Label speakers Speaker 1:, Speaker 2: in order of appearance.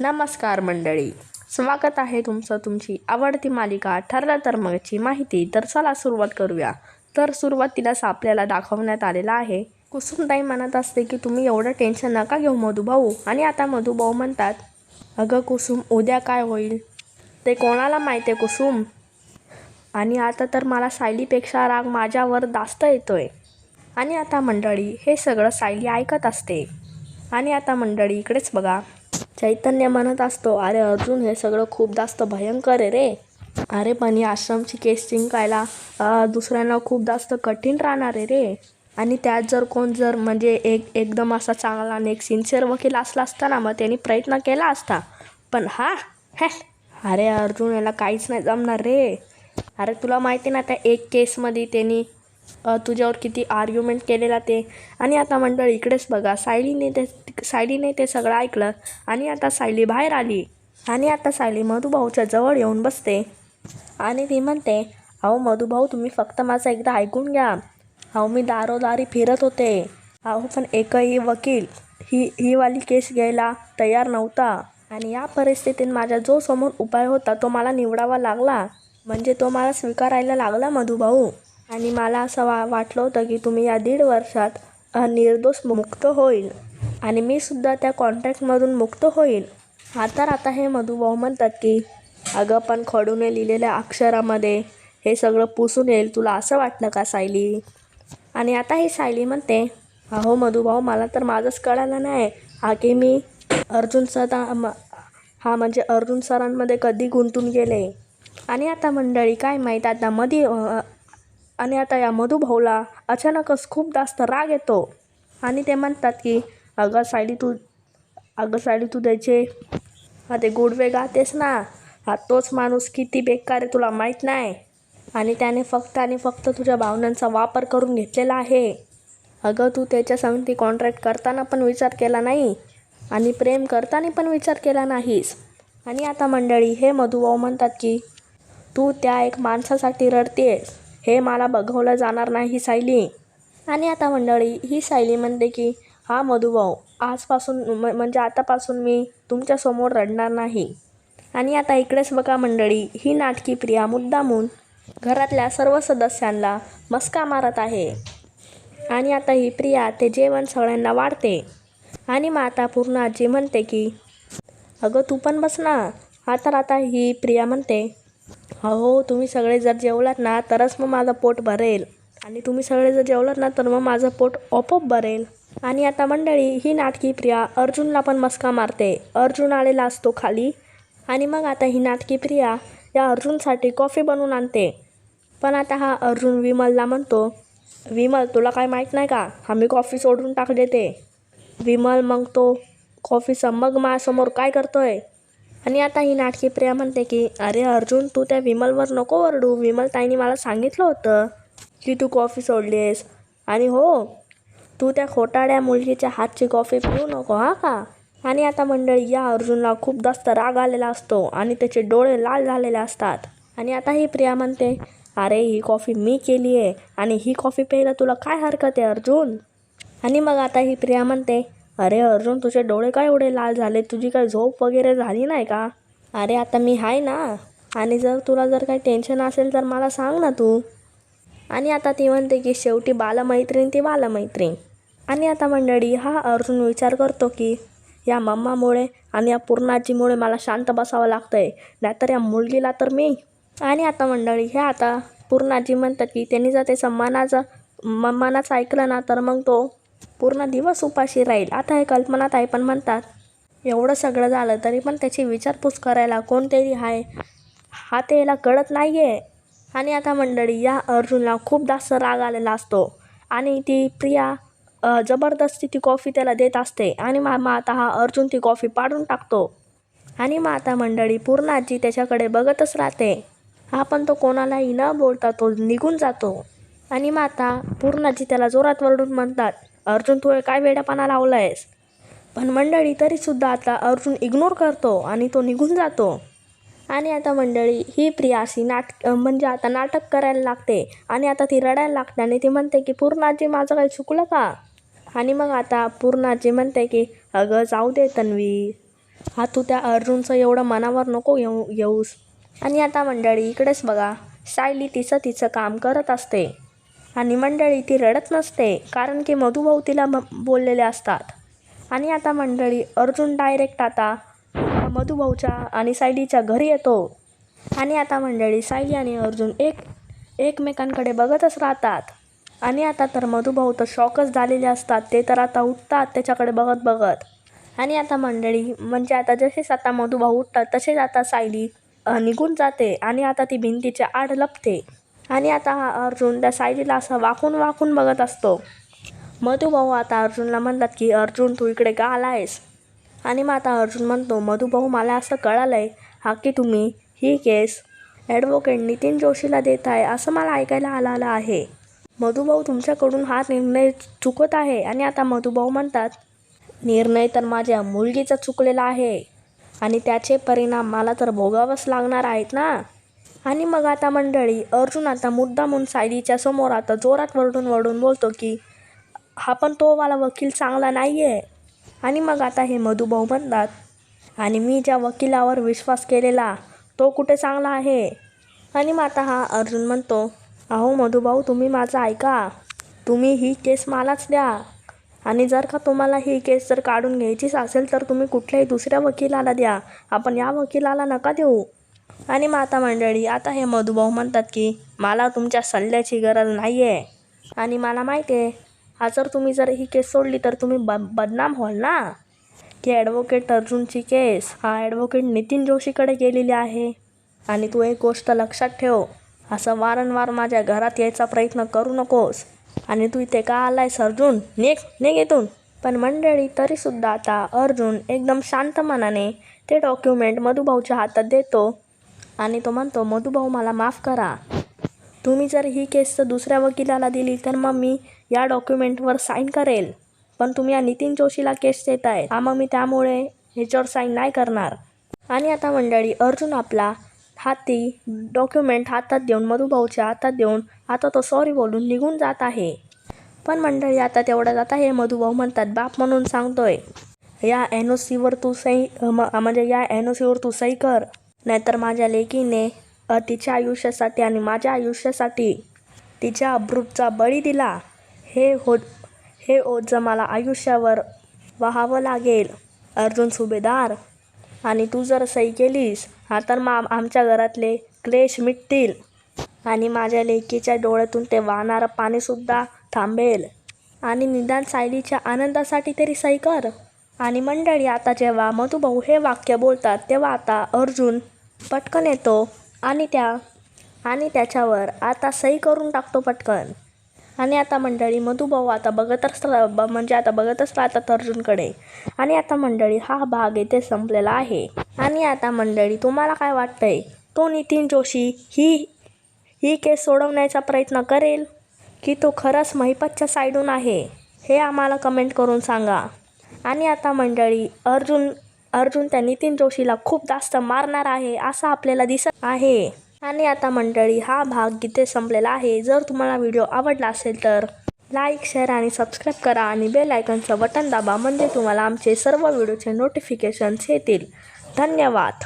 Speaker 1: नमस्कार मंडळी. स्वागत आहे तुमचं तुमची आवडती मालिका ठरलं तर मगची माहिती. तर चला सुरुवात करूया. तर सुरुवातीलाच आपल्याला दाखवण्यात आलेलं आहे कुसुमताई म्हणत असते की तुम्ही एवढं टेन्शन नका घेऊ मधुभाऊ. आणि आता मधुभाऊ म्हणतात अगं कुसुम उद्या काय होईल? ते कोणाला माहिती आहे कुसुम? आणि आता तर मला सायलीपेक्षा राग माझ्यावर जास्त येतोय. आणि आता मंडळी हे सगळं सायली ऐकत असते. आणि आता मंडळी इकडेच बघा. चैतन्य म्हणत असतो अरे अर्जुन हे सगळं खूप जास्त भयंकर आहे रे. अरे पण या आश्रमची केस जिंकायला दुसऱ्यांना खूप जास्त कठीण राहणार आहे रे. आणि त्यात जर कोण जर म्हणजे एक एकदम असा चांगला आणि एक सिन्सिअर वकील असला असता ना मग त्यांनी प्रयत्न केला असता. पण हा हॅ अरे अर्जुन याला काहीच नाही जमणार रे. अरे तुला माहिती ना त्या एक केसमध्ये त्यांनी तुझ्यावर किती आर्ग्युमेंट केलेला ते. आणि आता मंडळ इकडेच बघा. सायलीने ते सायलीने ते सगळं ऐकलं. आणि आता सायली बाहेर आली. आणि आता सायली मधुभाऊच्या जवळ येऊन बसते. आणि ती म्हणते अहो मधुभाऊ तुम्ही फक्त माझं एकदा ऐकून घ्या. अहो मी दारोदारी फिरत होते. अहो पण एकही वकील ही ही वाली केस घ्यायला तयार नव्हता. आणि या परिस्थितीत माझ्या जो समोर उपाय होता तो मला निवडावा लागला. म्हणजे तो मला स्वीकारायला लागला मधुभाऊ. आणि मला असं वा वाटलं होतं की तुम्ही या दीड वर्षात निर्दोष मुक्त होईल. आणि मी सुद्धा त्या कॉन्ट्रॅक्टमधून मुक्त होईल. हा तर आता हे मधुभाऊ म्हणतात की अगं पण खडूने लिहिलेल्या अक्षरामध्ये हे सगळं पुसून येईल. तुला असं वाटलं का सायली? आणि आता ही सायली म्हणते अहो मधुभाऊ मला तर माझंच कळालं नाही हा की मी अर्जुन सदा म- हा म्हणजे अर्जुन सरांमध्ये कधी गुंतून गेले? आणि आता मंडळी काय माहीत आता मधी आणि आता या मधुभाऊला अचानकच खूप जास्त राग येतो. आणि ते म्हणतात की अगं सायली तू अगं सायली तू द्यायचे हा ते गोडवे गातेस ना. हा तोच माणूस किती बेकार आहे तुला माहीत नाही. आणि त्याने फक्त आणि फक्त तुझ्या भावनांचा वापर करून घेतलेला आहे. अगं तू त्याच्या संगती कॉन्ट्रॅक्ट करताना पण विचार केला नाही आणि प्रेम करताना पण विचार केला नाहीस. आणि आता मंडळी हे मधुभाऊ म्हणतात की तू त्या एक माणसासाठी रडतेस. हे मला बघवलं जाणार नाही सायली. आणि आता मंडळी ही सायली म्हणते की हा मधुभाऊ आजपासून म म्हणजे आतापासून मी तुमच्यासमोर रडणार नाही. आणि आता इकडेच बघा मंडळी ही नाटकी प्रिया मुद्दामून घरातल्या सर्व सदस्यांना मस्का मारत आहे. आणि आता ही प्रिया ते जेवण सगळ्यांना वाढते. आणि मग आता पूर्ण आजी म्हणते की अगं तू पण बस ना. आता आता ही प्रिया म्हणते अहो तुम्ही सगळे जर जेवलात ना तरच मग माझं पोट भरेल. आणि तुम्ही सगळे जर जेवलात ना तर मग माझं पोट आपोआप भरेल. आणि आता मंडळी ही नाटकी प्रिया अर्जुनला पण मस्का मारते. अर्जुन आलेला असतो खाली. आणि मग आता ही नाटकी प्रिया या अर्जुनसाठी कॉफी बनवून आणते. पण आता हा अर्जुन विमलला म्हणतो विमल तुला काय माहीत नाही का? आम्ही कॉफी सोडून टाकले ते विमल मग तो कॉफी मग माझ्यासमोर काय करतोय? आणि आता ही नाटकी प्रिया म्हणते की अरे अर्जुन तू त्या विमलवर नको ओरडू. विमल ताईने मला सांगितलं होतं की तू कॉफी सोडलीस आणि हो तू त्या खोटाड्या मुलगीच्या हातची कॉफी पिऊ नको हा का? आणि आता मंडळी या अर्जुनला खूप जास्त राग आलेला असतो आणि त्याचे डोळे लाल झालेले असतात. आणि आता ही प्रिया म्हणते अरे ही कॉफी मी केली आहे आणि ही कॉफी प्यायला तुला काय हरकत आहे अर्जुन? आणि मग आता ही प्रिया म्हणते अरे अर्जुन तुझे डोळे काय एवढे लाल झाले तुझी काय झोप वगैरे झाली नाही का? अरे आता मी आहे ना. आणि जर तुला जर काही टेन्शन असेल तर मला सांग ना तू. आणि आता ती म्हणते की शेवटी बालमैत्रीण ती बालमैत्रीण. आणि आता मंडळी हा अर्जुन विचार करतो की या मम्मामुळे आणि या पूर्णाजीमुळे मला शांत बसावं लागतं आहे नाहीतर या मुलगीला तर मी. आणि आता मंडळी हे आता पूर्णाजी म्हणतात की त्यांनी जर ते सम्मानाचं मम्मानाचं ऐकलं ना तर मग तो पूर्ण दिवस उपाशी राहील. आता हे कल्पना ताई पण म्हणतात एवढं सगळं झालं तरी पण त्याची विचारपूस करायला कोणतरी आहे हा ते याला कळत नाही आहे आणि आता मंडळी या अर्जुनला खूप जास्त राग आलेला असतो. आणि ती प्रिया जबरदस्ती ती कॉफी त्याला देत असते. आणि मा मग आता हा अर्जुन ती कॉफी पाडून टाकतो. आणि मग आता मंडळी पूर्ण आजी त्याच्याकडे बघतच राहते. हा पण तो कोणालाही न बोलता तो निघून जातो. आणि मग आता त्याला जोरात वरडून म्हणतात अर्जुन तुळे काय वेडापणा लावला आहेस पण मंडळी तरीसुद्धा आता अर्जुन इग्नोर करतो आणि तो निघून जातो. आणि आता मंडळी ही प्रिया अशी नाट म्हणजे आता नाटक करायला लागते आणि आता ती रडायला लागते आणि ती म्हणते की पूर्णाजी माझं काही चुकलं का? आणि मग आता पूर्णाजी म्हणते की अगं जाऊ दे तन्वी. हा तू त्या अर्जुनचं एवढं मनावर नको येऊ येऊस. आणि आता मंडळी इकडेच बघा सायली तिचं तिचं काम करत असते. आणि मंडळी ती रडत नसते कारण की मधुभाऊ तिला बोललेले असतात. आणि आता मंडळी अर्जुन डायरेक्ट आता मधुभाऊच्या आणि सायलीच्या घरी येतो. आणि आता मंडळी सायली आणि अर्जुन एक एकमेकांकडे बघतच राहतात. आणि आता तर मधुभाऊ तर शॉकच झालेले असतात ते तर आता उठतात त्याच्याकडे बघत बघत. आणि आता मंडळी म्हणजे आता जसेच आता मधुभाऊ उठतात तसेच आता सायली निघून जाते. आणि आता ती भिंतीच्या आड लपते. आणि आता हा अर्जुन त्या सायलीला असं वाकून वाकून बघत असतो. मधुभाऊ आता अर्जुनला म्हणतात की अर्जुन तू इकडे का आहेस आणि मग आता अर्जुन म्हणतो मधुभाऊ मला असं कळालं आहे हा की तुम्ही? ही केस ॲडव्होकेट नितीन जोशीला देत आहे असं मला ऐकायला आलं आहे. मधुभाऊ तुमच्याकडून हा निर्णय चुकत आहे. आणि आता मधुभाऊ म्हणतात निर्णय तर माझ्या मुलगीचा चुकलेला आहे. आणि त्याचे परिणाम मला तर भोगावंच लागणार आहेत ना? आणि मग आता मंडळी अर्जुन आता मुद्दामून सायलीच्या समोर आता जोरात वरडून वरडून बोलतो की हा पण तो वाला वकील चांगला नाही आहे आणि मग आता हे मधुभाऊ म्हणतात आणि मी ज्या वकिलावर विश्वास केलेला तो कुठे चांगला आहे? आणि मग आता हा अर्जुन म्हणतो अहो मधुभाऊ तुम्ही माझं ऐका. तुम्ही ही केस मलाच द्या. आणि जर का तुम्हाला ही केस जर काढून घ्यायचीच असेल तर तुम्ही कुठल्याही दुसऱ्या वकिलाला द्या. आपण या वकिलाला नका देऊ. आणि मग आता मंडळी आता हे मधुभाऊ म्हणतात की मला तुमच्या सल्ल्याची गरज नाही आहे आणि मला माहिती आहे हा जर तुम्ही जर ही केस सोडली तर तुम्ही ब बदनाम व्हाल ना. की ॲडव्होकेट अर्जुनची केस हा ॲडव्होकेट नितीन जोशीकडे गेलेली आहे. आणि तू एक गोष्ट लक्षात ठेव असं वारंवार माझ्या घरात यायचा प्रयत्न करू नकोस. आणि तू इथे का आलायस अर्जुन? निघ निघ इथून. पण मंडळी तरीसुद्धा आता अर्जुन एकदम शांत मनाने ते डॉक्युमेंट मधुभाऊच्या हातात देतो. आणि तो म्हणतो मधुभाऊ मला माफ करा. तुम्ही जर ही केस दुसऱ्या वकिलाला दिली तर मग मी या डॉक्युमेंटवर साईन करेल. पण तुम्ही या नितीन जोशीला केस देत आहे हा मग मी त्यामुळे ह्याच्यावर साईन नाही करणार. आणि आता मंडळी अर्जुन आपला हाती डॉक्युमेंट हातात देऊन मधुभाऊच्या हातात देऊन आता तो सॉरी बोलून निघून जात आहे. पण मंडळी आता तेवढ्यात जात हे मधुभाऊ म्हणतात बाप म्हणून सांगतोय या एन ओ सीवर तू सही म- म्हणजे या एन ओ सीवर तू सही कर. नाहीतर माझ्या लेकीने तिच्या आयुष्यासाठी आणि माझ्या आयुष्यासाठी तिच्या अब्रूचा बळी दिला. हे हो हे ओझं मला आयुष्यावर वाहावं लागेल. अर्जुन सुभेदार आणि तू जर सही केलीस हा तर मग आमच्या घरातले क्लेश मिटतील. आणि माझ्या लेकीच्या डोळ्यातून ते वाहणारं पाणीसुद्धा थांबेल. आणि निदान सायलीच्या आनंदासाठी तरी सही कर. आणि मंडळी आता जेव्हा मधुभाऊ हे वाक्य बोलतात तेव्हा आता अर्जुन पटकन येतो आणि त्या आणि त्याच्यावर आता सही करून टाकतो पटकन. आणि आता मंडळी मधुभाऊ आता बघत रा- ब- म्हणजे आता बघतच आता अर्जुनकडे. आणि आता मंडळी हा भाग येथे संपलेला आहे. आणि आता मंडळी तुम्हाला काय वाटतंय? तो नितीन जोशी ही ही केस सोडवण्याचा प्रयत्न करेल? की तो खरंच महिपतच्या साईडून आहे? हे आम्हाला कमेंट करून सांगा. आणि आता मंडळी अर्जुन अर्जुन त्या नितीन जोशीला खूप जास्त मारणार आहे असं आपल्याला दिसत आहे. आणि आता मंडळी हा भाग इथे संपलेला आहे. जर तुम्हाला व्हिडिओ आवडला असेल तर लाईक शेअर आणि सबस्क्राईब करा आणि बेल आयकनचं बटन दाबा म्हणजे तुम्हाला आमचे सर्व व्हिडिओचे नोटिफिकेशन्स येतील. धन्यवाद.